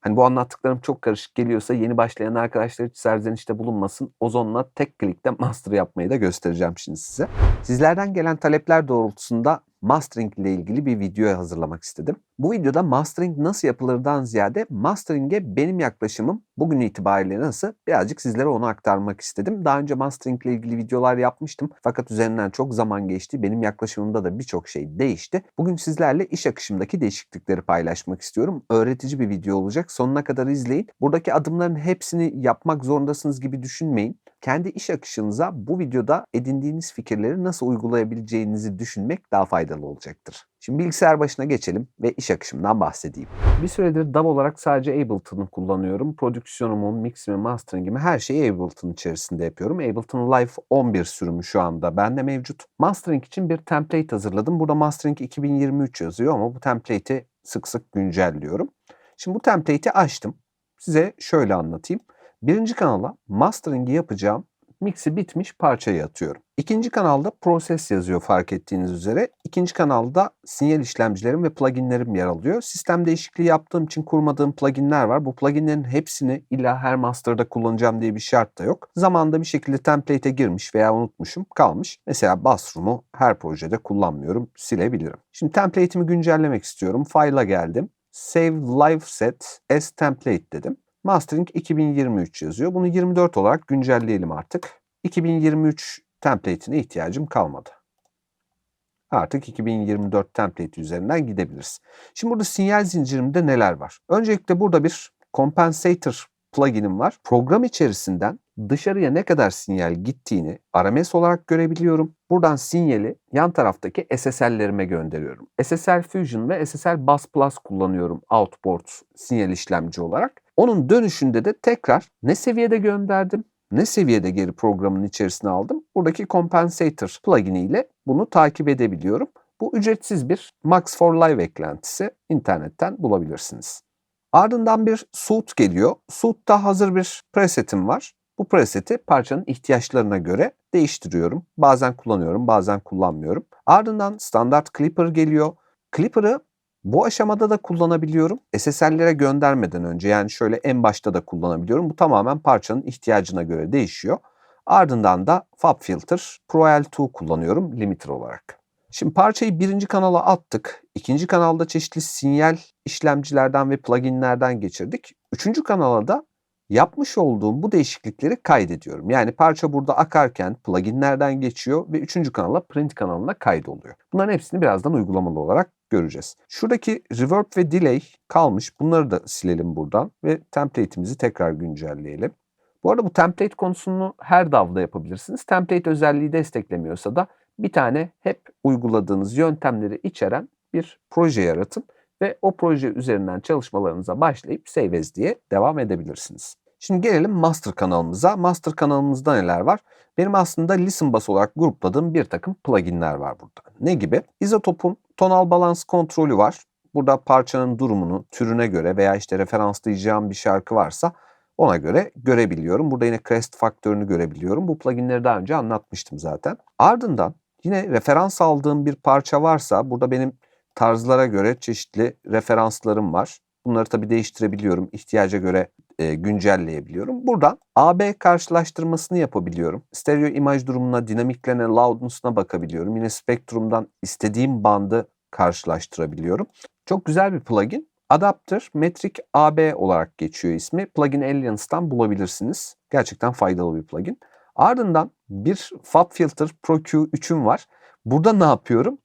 Hani bu anlattıklarım çok karışık geliyorsa yeni başlayan arkadaşlar hiç serzenişte bulunmasın. Ozon'la tek klikte master yapmayı da göstereceğim şimdi size. Sizlerden gelen talepler doğrultusunda mastering ile ilgili bir video hazırlamak istedim. Bu videoda mastering nasıl yapılırdan ziyade mastering'e benim yaklaşımım bugün itibariyle nasıl birazcık sizlere onu aktarmak istedim. Daha önce mastering ile ilgili videolar yapmıştım fakat üzerinden çok zaman geçti. Benim yaklaşımımda da birçok şey değişti. Bugün sizlerle iş akışımdaki değişiklikleri paylaşmak istiyorum. Öğretici bir video olacak. Sonuna kadar izleyin. Buradaki adımların hepsini yapmak zorundasınız gibi düşünmeyin kendi iş akışınıza bu videoda edindiğiniz fikirleri nasıl uygulayabileceğinizi düşünmek daha faydalı olacaktır. Şimdi bilgisayar başına geçelim ve iş akışımdan bahsedeyim. Bir süredir DAW olarak sadece Ableton'u kullanıyorum. Prodüksiyonumu, miximi, masteringimi her şeyi Ableton içerisinde yapıyorum. Ableton Live 11 sürümü şu anda bende mevcut. Mastering için bir template hazırladım. Burada Mastering 2023 yazıyor ama bu template'i sık sık güncelliyorum. Şimdi bu template'i açtım. Size şöyle anlatayım. Birinci kanala mastering'i yapacağım mixi bitmiş parçayı atıyorum. İkinci kanalda proses yazıyor fark ettiğiniz üzere. İkinci kanalda sinyal işlemcilerim ve pluginlerim yer alıyor. Sistem değişikliği yaptığım için kurmadığım pluginler var. Bu pluginlerin hepsini illa her master'da kullanacağım diye bir şart da yok. Zamanında bir şekilde template'e girmiş veya unutmuşum kalmış. Mesela Bassroom'u her projede kullanmıyorum. Silebilirim. Şimdi template'imi güncellemek istiyorum. File'a geldim. Save Live Set as Template dedim. Mastering 2023 yazıyor. Bunu 24 olarak güncelleyelim artık. 2023 template'ine ihtiyacım kalmadı. Artık 2024 template üzerinden gidebiliriz. Şimdi burada sinyal zincirimde neler var? Öncelikle burada bir compensator plugin'im var. Program içerisinden dışarıya ne kadar sinyal gittiğini RMS olarak görebiliyorum. Buradan sinyali yan taraftaki SSL'lerime gönderiyorum. SSL Fusion ve SSL Bus Plus kullanıyorum outboard sinyal işlemci olarak. Onun dönüşünde de tekrar ne seviyede gönderdim ne seviyede geri programın içerisine aldım. Buradaki compensator plugin ile bunu takip edebiliyorum. Bu ücretsiz bir Max for Live eklentisi. internetten bulabilirsiniz. Ardından bir suit geliyor. Suit'ta hazır bir presetim var. Bu preseti parçanın ihtiyaçlarına göre değiştiriyorum. Bazen kullanıyorum, bazen kullanmıyorum. Ardından standart Clipper geliyor. Clipper'ı bu aşamada da kullanabiliyorum. SSL'lere göndermeden önce yani şöyle en başta da kullanabiliyorum. Bu tamamen parçanın ihtiyacına göre değişiyor. Ardından da FabFilter Pro L2 kullanıyorum limiter olarak. Şimdi parçayı birinci kanala attık. İkinci kanalda çeşitli sinyal işlemcilerden ve pluginlerden geçirdik. Üçüncü kanala da yapmış olduğum bu değişiklikleri kaydediyorum. Yani parça burada akarken pluginlerden geçiyor ve üçüncü kanala print kanalına kaydoluyor. Bunların hepsini birazdan uygulamalı olarak göreceğiz. Şuradaki reverb ve delay kalmış. Bunları da silelim buradan ve template'imizi tekrar güncelleyelim. Bu arada bu template konusunu her DAW'da yapabilirsiniz. Template özelliği desteklemiyorsa da bir tane hep uyguladığınız yöntemleri içeren bir proje yaratın ve o proje üzerinden çalışmalarınıza başlayıp Save As diye devam edebilirsiniz. Şimdi gelelim Master kanalımıza. Master kanalımızda neler var? Benim aslında Listen Bus olarak grupladığım bir takım pluginler var burada. Ne gibi? Izotop'un tonal balans kontrolü var. Burada parçanın durumunu türüne göre veya işte referanslayacağım bir şarkı varsa ona göre görebiliyorum. Burada yine crest faktörünü görebiliyorum. Bu pluginleri daha önce anlatmıştım zaten. Ardından yine referans aldığım bir parça varsa burada benim tarzlara göre çeşitli referanslarım var. Bunları tabii değiştirebiliyorum. İhtiyaca göre e, güncelleyebiliyorum. Buradan AB karşılaştırmasını yapabiliyorum. Stereo imaj durumuna, dinamiklerine, loudness'ına bakabiliyorum. Yine spektrumdan istediğim bandı karşılaştırabiliyorum. Çok güzel bir plugin. Adapter Metric AB olarak geçiyor ismi. Plugin Alliance'dan bulabilirsiniz. Gerçekten faydalı bir plugin. Ardından bir FabFilter Pro Q3'üm var. Burada ne yapıyorum?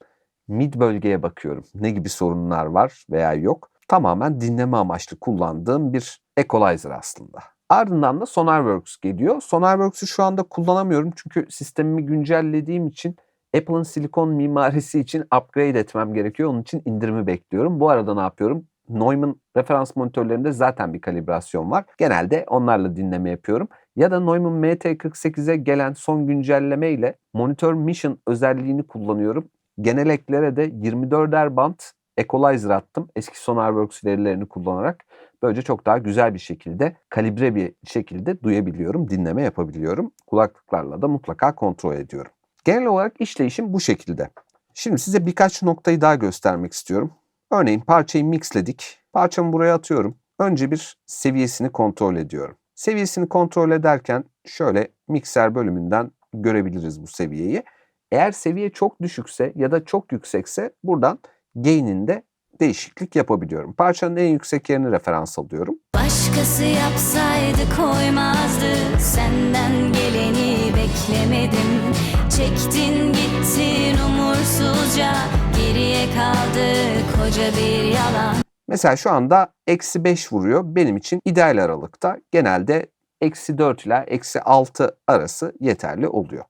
Mid bölgeye bakıyorum. Ne gibi sorunlar var veya yok. Tamamen dinleme amaçlı kullandığım bir equalizer aslında. Ardından da SonarWorks geliyor. SonarWorks'u şu anda kullanamıyorum çünkü sistemimi güncellediğim için Apple'ın silikon mimarisi için upgrade etmem gerekiyor. Onun için indirimi bekliyorum. Bu arada ne yapıyorum? Neumann referans monitörlerinde zaten bir kalibrasyon var. Genelde onlarla dinleme yapıyorum. Ya da Neumann MT48'e gelen son güncelleme ile Monitor Mission özelliğini kullanıyorum. Genel eklere de 24'er band equalizer attım. Eski SonarWorks verilerini kullanarak. Böylece çok daha güzel bir şekilde, kalibre bir şekilde duyabiliyorum, dinleme yapabiliyorum. Kulaklıklarla da mutlaka kontrol ediyorum. Genel olarak işleyişim bu şekilde. Şimdi size birkaç noktayı daha göstermek istiyorum. Örneğin parçayı mixledik. Parçamı buraya atıyorum. önce bir seviyesini kontrol ediyorum. Seviyesini kontrol ederken şöyle mikser bölümünden görebiliriz bu seviyeyi. Eğer seviye çok düşükse ya da çok yüksekse buradan gain'inde değişiklik yapabiliyorum. Parçanın en yüksek yerini referans alıyorum. Başkası yapsaydı koymazdı Senden geleni beklemedim Çektin gittin umursuzca Geriye kaldı koca bir yalan Mesela şu anda eksi 5 vuruyor. Benim için ideal aralıkta. Genelde eksi 4 ile eksi 6 arası yeterli oluyor.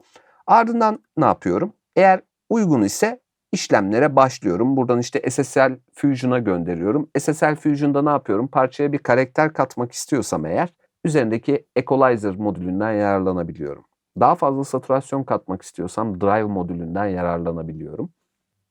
Ardından ne yapıyorum? Eğer uygun ise işlemlere başlıyorum. Buradan işte SSL Fusion'a gönderiyorum. SSL Fusion'da ne yapıyorum? Parçaya bir karakter katmak istiyorsam eğer üzerindeki Equalizer modülünden yararlanabiliyorum. Daha fazla saturasyon katmak istiyorsam Drive modülünden yararlanabiliyorum.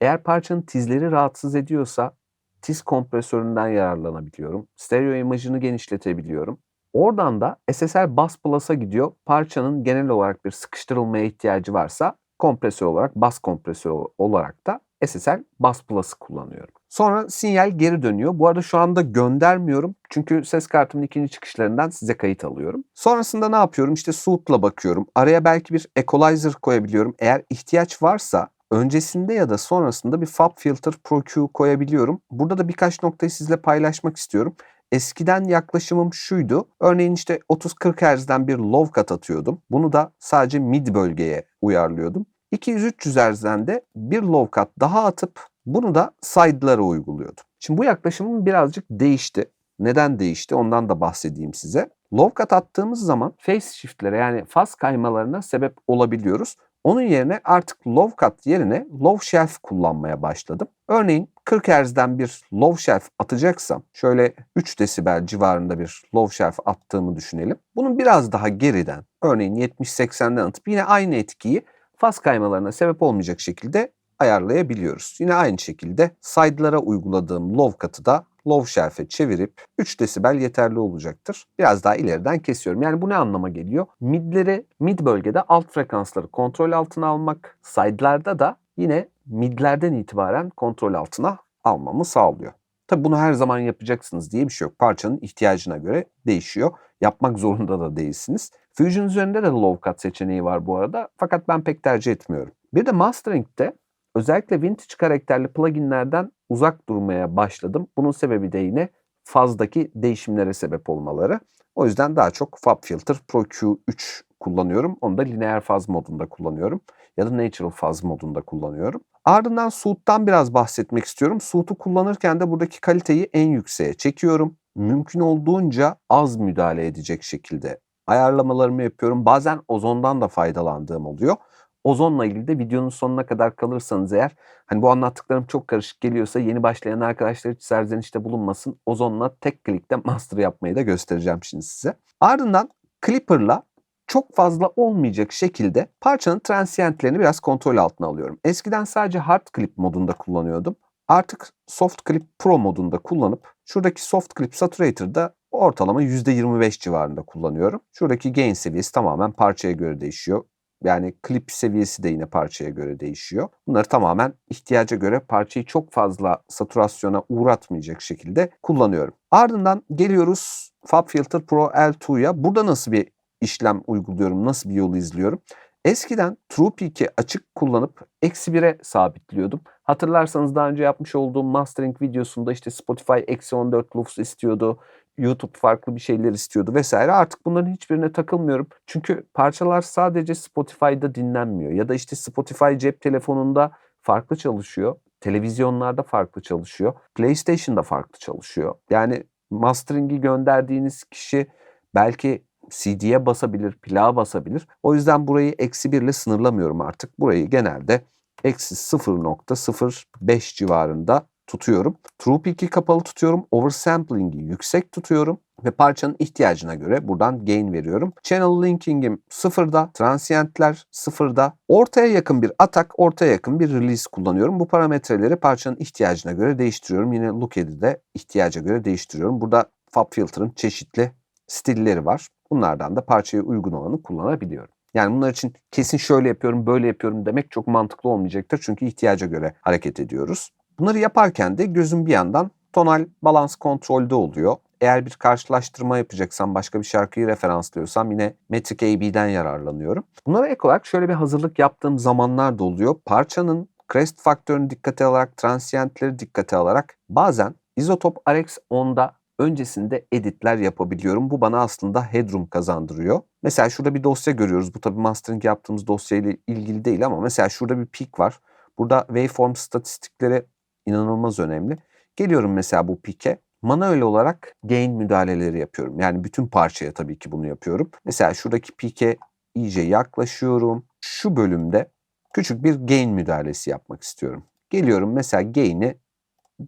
Eğer parçanın tizleri rahatsız ediyorsa tiz kompresöründen yararlanabiliyorum. Stereo imajını genişletebiliyorum. Oradan da SSL Bass Plus'a gidiyor. Parçanın genel olarak bir sıkıştırılmaya ihtiyacı varsa kompresör olarak, bas kompresör olarak da SSL Bass Plus'ı kullanıyorum. Sonra sinyal geri dönüyor. Bu arada şu anda göndermiyorum. Çünkü ses kartımın ikinci çıkışlarından size kayıt alıyorum. Sonrasında ne yapıyorum? İşte Soot'la bakıyorum. Araya belki bir equalizer koyabiliyorum. Eğer ihtiyaç varsa öncesinde ya da sonrasında bir Fab Filter Pro Q koyabiliyorum. Burada da birkaç noktayı sizle paylaşmak istiyorum. Eskiden yaklaşımım şuydu. Örneğin işte 30-40 Hz'den bir low cut atıyordum. Bunu da sadece mid bölgeye uyarlıyordum. 200-300 Hz'den de bir low cut daha atıp bunu da side'lara uyguluyordum. Şimdi bu yaklaşımım birazcık değişti. Neden değişti ondan da bahsedeyim size. Low cut attığımız zaman phase shift'lere yani faz kaymalarına sebep olabiliyoruz. Onun yerine artık low cut yerine low shelf kullanmaya başladım. Örneğin 40 Hz'den bir low shelf atacaksam şöyle 3 desibel civarında bir low shelf attığımı düşünelim. Bunun biraz daha geriden örneğin 70-80'den atıp yine aynı etkiyi faz kaymalarına sebep olmayacak şekilde ayarlayabiliyoruz. Yine aynı şekilde side'lara uyguladığım low cut'ı da low shelf'e çevirip 3 desibel yeterli olacaktır. Biraz daha ileriden kesiyorum. Yani bu ne anlama geliyor? Midleri, mid bölgede alt frekansları kontrol altına almak, side'larda da yine midlerden itibaren kontrol altına almamı sağlıyor. Tabi bunu her zaman yapacaksınız diye bir şey yok. Parçanın ihtiyacına göre değişiyor. Yapmak zorunda da değilsiniz. Fusion üzerinde de low cut seçeneği var bu arada. Fakat ben pek tercih etmiyorum. Bir de mastering'de özellikle vintage karakterli pluginlerden uzak durmaya başladım. Bunun sebebi de yine fazdaki değişimlere sebep olmaları. O yüzden daha çok FabFilter Pro Q3 kullanıyorum. Onu da lineer faz modunda kullanıyorum. Ya da natural faz modunda kullanıyorum. Ardından Soot'tan biraz bahsetmek istiyorum. Soot'u kullanırken de buradaki kaliteyi en yükseğe çekiyorum. Mümkün olduğunca az müdahale edecek şekilde ayarlamalarımı yapıyorum. Bazen ozondan da faydalandığım oluyor. Ozonla ilgili de videonun sonuna kadar kalırsanız eğer hani bu anlattıklarım çok karışık geliyorsa yeni başlayan arkadaşlar hiç serzenişte bulunmasın. Ozonla tek klikte master yapmayı da göstereceğim şimdi size. Ardından Clipper'la çok fazla olmayacak şekilde parçanın transientlerini biraz kontrol altına alıyorum. Eskiden sadece hard clip modunda kullanıyordum. Artık soft clip pro modunda kullanıp şuradaki soft clip saturator'da ortalama %25 civarında kullanıyorum. Şuradaki gain seviyesi tamamen parçaya göre değişiyor. Yani klip seviyesi de yine parçaya göre değişiyor. Bunları tamamen ihtiyaca göre parçayı çok fazla saturasyona uğratmayacak şekilde kullanıyorum. Ardından geliyoruz FabFilter Pro L2'ya. Burada nasıl bir işlem uyguluyorum, nasıl bir yolu izliyorum? Eskiden TruePeak'i açık kullanıp eksi 1'e sabitliyordum. Hatırlarsanız daha önce yapmış olduğum mastering videosunda işte Spotify eksi 14 lufs istiyordu. YouTube farklı bir şeyler istiyordu vesaire. Artık bunların hiçbirine takılmıyorum. Çünkü parçalar sadece Spotify'da dinlenmiyor. Ya da işte Spotify cep telefonunda farklı çalışıyor. Televizyonlarda farklı çalışıyor. PlayStation'da farklı çalışıyor. Yani mastering'i gönderdiğiniz kişi belki CD'ye basabilir, plağa basabilir. O yüzden burayı eksi 1 ile sınırlamıyorum artık. Burayı genelde eksi 0.05 civarında tutuyorum. TruePeak'i kapalı tutuyorum. Oversampling'i yüksek tutuyorum. Ve parçanın ihtiyacına göre buradan gain veriyorum. Channel linking'im sıfırda. Transientler sıfırda. Ortaya yakın bir atak, ortaya yakın bir release kullanıyorum. Bu parametreleri parçanın ihtiyacına göre değiştiriyorum. Yine Lookhead'i de ihtiyaca göre değiştiriyorum. Burada FabFilter'ın çeşitli stilleri var. Bunlardan da parçaya uygun olanı kullanabiliyorum. Yani bunlar için kesin şöyle yapıyorum, böyle yapıyorum demek çok mantıklı olmayacaktır. Çünkü ihtiyaca göre hareket ediyoruz. Bunları yaparken de gözüm bir yandan tonal balans kontrolde oluyor. Eğer bir karşılaştırma yapacaksam, başka bir şarkıyı referanslıyorsam yine Metric AB'den yararlanıyorum. Bunlara ek olarak şöyle bir hazırlık yaptığım zamanlar da oluyor. Parçanın crest faktörünü dikkate alarak, transientleri dikkate alarak bazen Isotope RX 10'da öncesinde editler yapabiliyorum. Bu bana aslında headroom kazandırıyor. Mesela şurada bir dosya görüyoruz. Bu tabii mastering yaptığımız dosyayla ilgili değil ama mesela şurada bir peak var. Burada waveform statistikleri inanılmaz önemli. Geliyorum mesela bu peak'e. Manuel olarak gain müdahaleleri yapıyorum. Yani bütün parçaya tabii ki bunu yapıyorum. Mesela şuradaki peak'e iyice yaklaşıyorum. Şu bölümde küçük bir gain müdahalesi yapmak istiyorum. Geliyorum mesela gain'i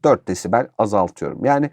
4 desibel azaltıyorum. Yani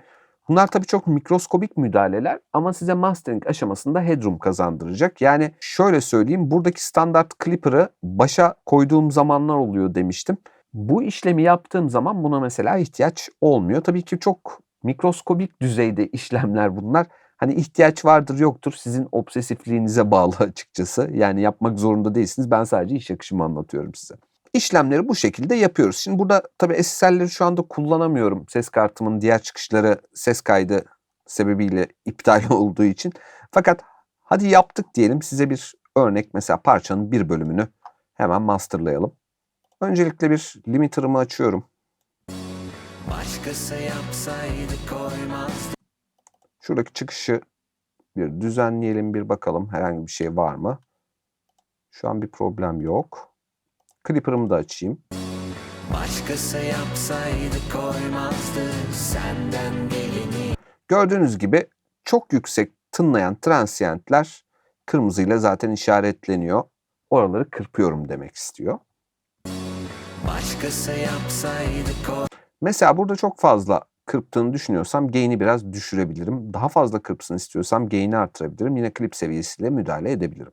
bunlar tabii çok mikroskobik müdahaleler ama size mastering aşamasında headroom kazandıracak. Yani şöyle söyleyeyim buradaki standart clipper'ı başa koyduğum zamanlar oluyor demiştim. Bu işlemi yaptığım zaman buna mesela ihtiyaç olmuyor. Tabii ki çok mikroskobik düzeyde işlemler bunlar. Hani ihtiyaç vardır yoktur sizin obsesifliğinize bağlı açıkçası. Yani yapmak zorunda değilsiniz. Ben sadece iş akışımı anlatıyorum size. İşlemleri bu şekilde yapıyoruz. Şimdi burada tabii SSL'leri şu anda kullanamıyorum. Ses kartımın diğer çıkışları ses kaydı sebebiyle iptal olduğu için. Fakat hadi yaptık diyelim size bir örnek mesela parçanın bir bölümünü hemen masterlayalım. Öncelikle bir limiter'ımı açıyorum. Başkası yapsaydı koymazdı Şuradaki çıkışı bir düzenleyelim bir bakalım herhangi bir şey var mı? Şu an bir problem yok. Clipper'ımı da açayım. Başkası yapsaydı koymazdı Senden geleni Gördüğünüz gibi çok yüksek tınlayan transientler kırmızıyla zaten işaretleniyor. Oraları kırpıyorum demek istiyor. Başkası yapsaydı Mesela burada çok fazla kırptığını düşünüyorsam gain'i biraz düşürebilirim. Daha fazla kırpsın istiyorsam gain'i artırabilirim. Yine klip seviyesiyle müdahale edebilirim.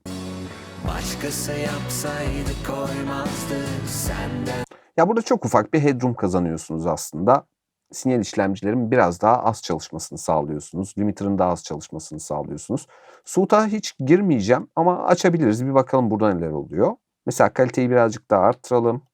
Başkası yapsaydı koymazdı Senden Ya burada çok ufak bir headroom kazanıyorsunuz aslında. Sinyal işlemcilerin biraz daha az çalışmasını sağlıyorsunuz. Limiter'ın daha az çalışmasını sağlıyorsunuz. Suit'a hiç girmeyeceğim ama açabiliriz. Bir bakalım burada neler oluyor. Mesela kaliteyi birazcık daha arttıralım.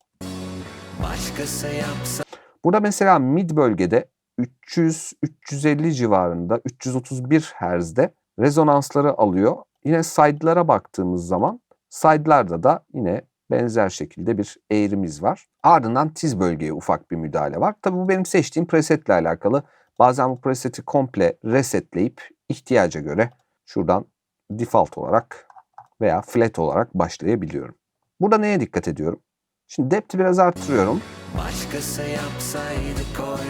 Burada mesela mid bölgede 300-350 civarında 331 Hz'de rezonansları alıyor. Yine side'lara baktığımız zaman side'larda da yine benzer şekilde bir eğrimiz var. Ardından tiz bölgeye ufak bir müdahale var. Tabii bu benim seçtiğim presetle alakalı. Bazen bu preseti komple resetleyip ihtiyaca göre şuradan default olarak veya flat olarak başlayabiliyorum. Burada neye dikkat ediyorum? Şimdi depth'i biraz arttırıyorum. Başkası yapsaydı koy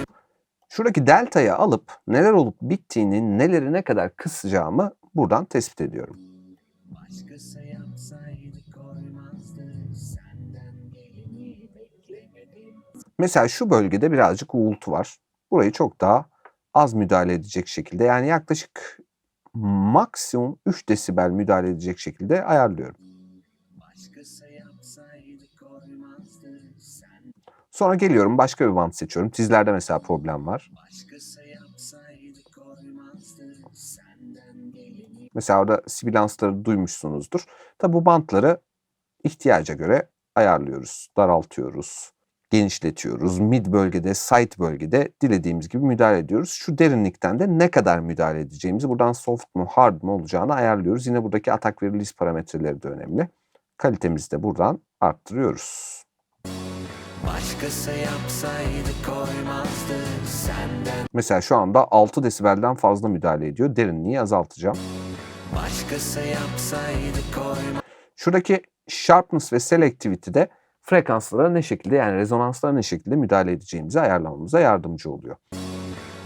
Şuradaki delta'yı alıp neler olup bittiğini, neleri ne kadar kısacağımı buradan tespit ediyorum. Başkası yapsaydı koymazdı Senden geleni beklemedim Mesela şu bölgede birazcık uğultu var. Burayı çok daha az müdahale edecek şekilde yani yaklaşık maksimum 3 desibel müdahale edecek şekilde ayarlıyorum. Sonra geliyorum başka bir band seçiyorum. Tizlerde mesela problem var. Mesela orada sibilansları duymuşsunuzdur. Tabi bu bantları ihtiyaca göre ayarlıyoruz, daraltıyoruz, genişletiyoruz. Mid bölgede, side bölgede dilediğimiz gibi müdahale ediyoruz. Şu derinlikten de ne kadar müdahale edeceğimizi buradan soft mu, hard mı olacağını ayarlıyoruz. Yine buradaki atak ve release parametreleri de önemli. Kalitemizi de buradan arttırıyoruz. Başkası yapsaydı koymazdı Senden Mesela şu anda 6 desibelden fazla müdahale ediyor. Derinliği azaltacağım. Başkası yapsaydı koymazdı Şuradaki sharpness ve selectivity'de frekanslara ne şekilde yani rezonanslara ne şekilde müdahale edeceğimizi ayarlamamıza yardımcı oluyor.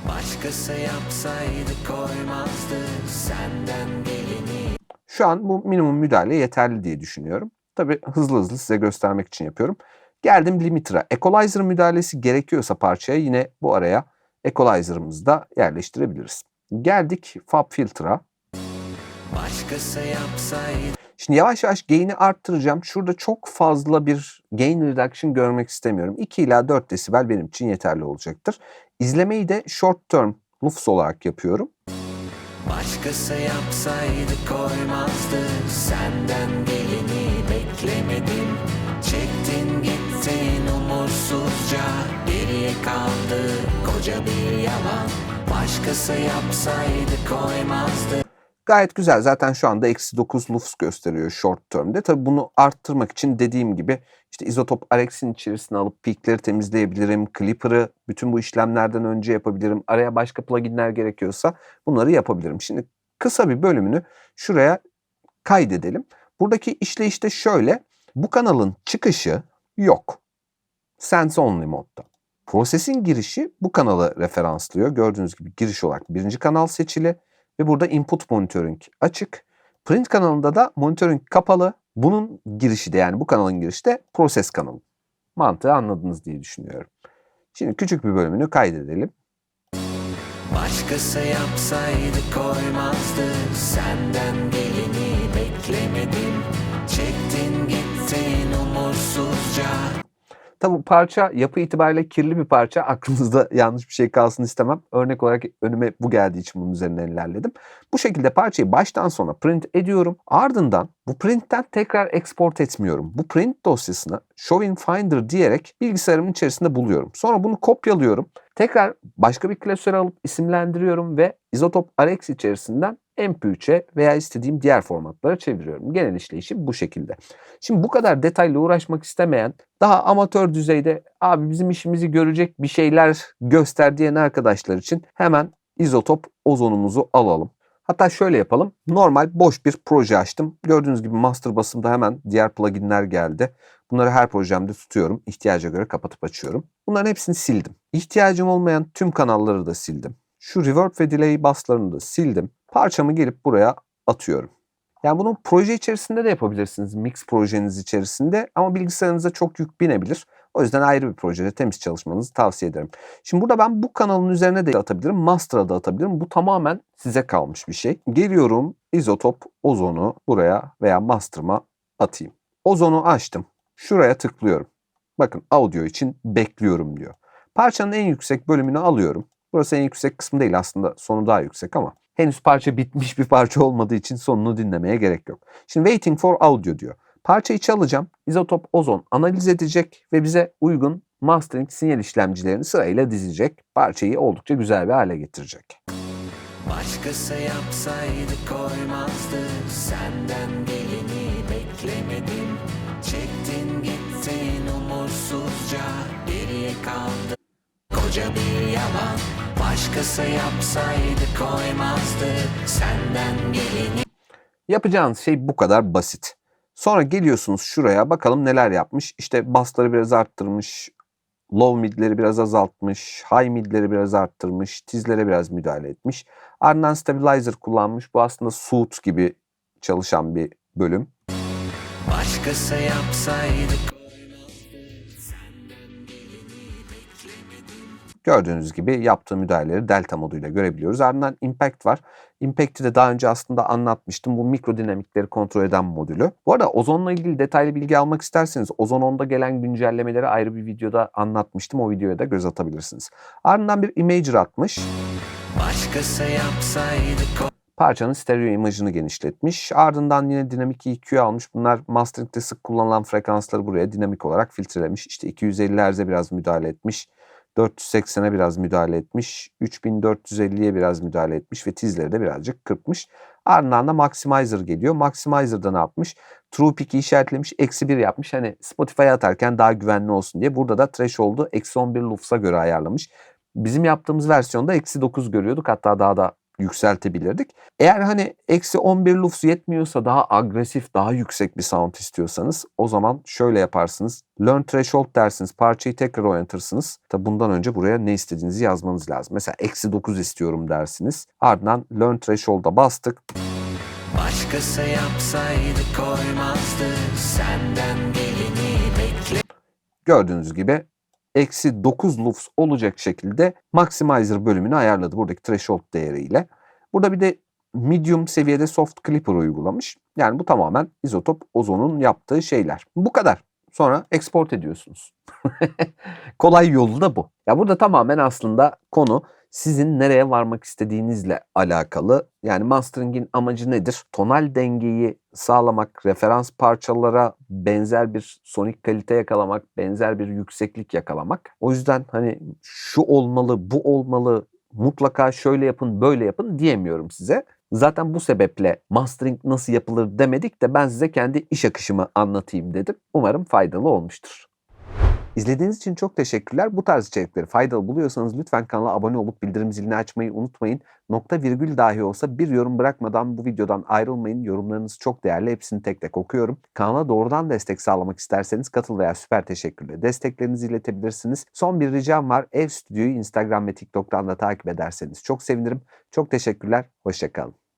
Başkası yapsaydı koymazdı Senden geleni Şu an bu minimum müdahale yeterli diye düşünüyorum. Tabi hızlı hızlı size göstermek için yapıyorum. Geldim limiter'a. Equalizer müdahalesi gerekiyorsa parçaya yine bu araya equalizer'ımızı da yerleştirebiliriz. Geldik fab filter'a. Şimdi yavaş yavaş gain'i arttıracağım. Şurada çok fazla bir gain reduction görmek istemiyorum. 2 ila 4 desibel benim için yeterli olacaktır. İzlemeyi de short term lufs olarak yapıyorum. Başkası yapsaydı koymazdı Senden geleni beklemedim umursuzca Geriye kaldı koca bir yalan Başkası yapsaydı koymazdı Gayet güzel. Zaten şu anda eksi 9 lufs gösteriyor short term'de. Tabii bunu arttırmak için dediğim gibi işte izotop RX'in içerisine alıp peakleri temizleyebilirim. Clipper'ı bütün bu işlemlerden önce yapabilirim. Araya başka pluginler gerekiyorsa bunları yapabilirim. Şimdi kısa bir bölümünü şuraya kaydedelim. Buradaki işleyiş de şöyle. Bu kanalın çıkışı yok. Sense only modda. Prosesin girişi bu kanalı referanslıyor. Gördüğünüz gibi giriş olarak birinci kanal seçili ve burada input monitoring açık. Print kanalında da monitoring kapalı. Bunun girişi de yani bu kanalın girişi de proses kanalı. Mantığı anladınız diye düşünüyorum. Şimdi küçük bir bölümünü kaydedelim. Başkası yapsaydı koymazdı Senden geleni beklemedim Çektin gittin umursuzca Tabi parça yapı itibariyle kirli bir parça. Aklınızda yanlış bir şey kalsın istemem. Örnek olarak önüme bu geldiği için bunun üzerinden ilerledim. Bu şekilde parçayı baştan sona print ediyorum. Ardından bu printten tekrar export etmiyorum. Bu print dosyasını Show in Finder diyerek bilgisayarımın içerisinde buluyorum. Sonra bunu kopyalıyorum. Tekrar başka bir klasöre alıp isimlendiriyorum ve Isotop RX içerisinden MP3'e veya istediğim diğer formatlara çeviriyorum. Genel işleyişi bu şekilde. Şimdi bu kadar detaylı uğraşmak istemeyen, daha amatör düzeyde abi bizim işimizi görecek bir şeyler göster diyen arkadaşlar için hemen izotop ozonumuzu alalım. Hatta şöyle yapalım. Normal boş bir proje açtım. Gördüğünüz gibi master basımda hemen diğer pluginler geldi. Bunları her projemde tutuyorum. İhtiyaca göre kapatıp açıyorum. Bunların hepsini sildim. İhtiyacım olmayan tüm kanalları da sildim. Şu reverb ve delay baslarını da sildim. Parçamı gelip buraya atıyorum. Yani bunu proje içerisinde de yapabilirsiniz. Mix projeniz içerisinde ama bilgisayarınıza çok yük binebilir. O yüzden ayrı bir projede temiz çalışmanızı tavsiye ederim. Şimdi burada ben bu kanalın üzerine de atabilirim. Master'a da atabilirim. Bu tamamen size kalmış bir şey. Geliyorum izotop ozonu buraya veya master'ıma atayım. Ozonu açtım. Şuraya tıklıyorum. Bakın audio için bekliyorum diyor. Parçanın en yüksek bölümünü alıyorum. Burası en yüksek kısmı değil aslında sonu daha yüksek ama henüz parça bitmiş bir parça olmadığı için sonunu dinlemeye gerek yok. Şimdi waiting for audio diyor. Parçayı çalacağım. İzotop ozon analiz edecek ve bize uygun mastering sinyal işlemcilerini sırayla dizecek. Parçayı oldukça güzel bir hale getirecek. Başkası yapsaydı koymazdı Senden geleni beklemedim Çektin gittin umursuzca Geriye kaldı koca bir Başkası yapsaydı koymazdı Senden geleni Yapacağınız şey bu kadar basit. Sonra geliyorsunuz şuraya bakalım neler yapmış. İşte bassları biraz arttırmış, low midleri biraz azaltmış, high midleri biraz arttırmış, tizlere biraz müdahale etmiş. Ardından stabilizer kullanmış. Bu aslında suit gibi çalışan bir bölüm. Başkası yapsaydı Gördüğünüz gibi yaptığı müdahaleleri delta moduyla görebiliyoruz. Ardından impact var. Impact'i de daha önce aslında anlatmıştım. Bu mikro dinamikleri kontrol eden modülü. Bu arada ozonla ilgili detaylı bilgi almak isterseniz Ozon 10'da gelen güncellemeleri ayrı bir videoda anlatmıştım. O videoya da göz atabilirsiniz. Ardından bir imager atmış. Başkası yapsaydı Parçanın stereo imajını genişletmiş. Ardından yine dinamik EQ almış. Bunlar mastering'de sık kullanılan frekansları buraya dinamik olarak filtrelemiş. İşte 250 Hz'e biraz müdahale etmiş. 480'e biraz müdahale etmiş. 3450'ye biraz müdahale etmiş ve tizleri de birazcık kırpmış. Ardından da Maximizer geliyor. Maximizer'da ne yapmış? True Peak'i işaretlemiş. Eksi 1 yapmış. Hani Spotify'a atarken daha güvenli olsun diye. Burada da threshold'u eksi 11 lufs'a göre ayarlamış. Bizim yaptığımız versiyonda eksi 9 görüyorduk. Hatta daha da yükseltebilirdik. Eğer hani eksi 11 lufs yetmiyorsa daha agresif, daha yüksek bir sound istiyorsanız o zaman şöyle yaparsınız. Learn threshold dersiniz. Parçayı tekrar oynatırsınız. Tabi bundan önce buraya ne istediğinizi yazmanız lazım. Mesela eksi 9 istiyorum dersiniz. Ardından learn threshold'a bastık. Başkası yapsaydı koymazdı Senden geleni bekle Gördüğünüz gibi eksi 9 lufs olacak şekilde maximizer bölümünü ayarladı buradaki threshold değeriyle. Burada bir de medium seviyede soft clipper uygulamış. Yani bu tamamen izotop ozonun yaptığı şeyler. Bu kadar. Sonra export ediyorsunuz. Kolay yolu da bu. Ya burada tamamen aslında konu sizin nereye varmak istediğinizle alakalı. Yani mastering'in amacı nedir? Tonal dengeyi sağlamak, referans parçalara benzer bir sonik kalite yakalamak, benzer bir yükseklik yakalamak. O yüzden hani şu olmalı, bu olmalı, mutlaka şöyle yapın, böyle yapın diyemiyorum size. Zaten bu sebeple mastering nasıl yapılır demedik de ben size kendi iş akışımı anlatayım dedim. Umarım faydalı olmuştur. İzlediğiniz için çok teşekkürler. Bu tarz içerikleri faydalı buluyorsanız lütfen kanala abone olup bildirim zilini açmayı unutmayın. Nokta virgül dahi olsa bir yorum bırakmadan bu videodan ayrılmayın. Yorumlarınız çok değerli. Hepsini tek tek okuyorum. Kanala doğrudan destek sağlamak isterseniz katıl veya süper teşekkürle desteklerinizi iletebilirsiniz. Son bir ricam var. Ev Stüdyo'yu Instagram ve TikTok'tan da takip ederseniz çok sevinirim. Çok teşekkürler. Hoşçakalın.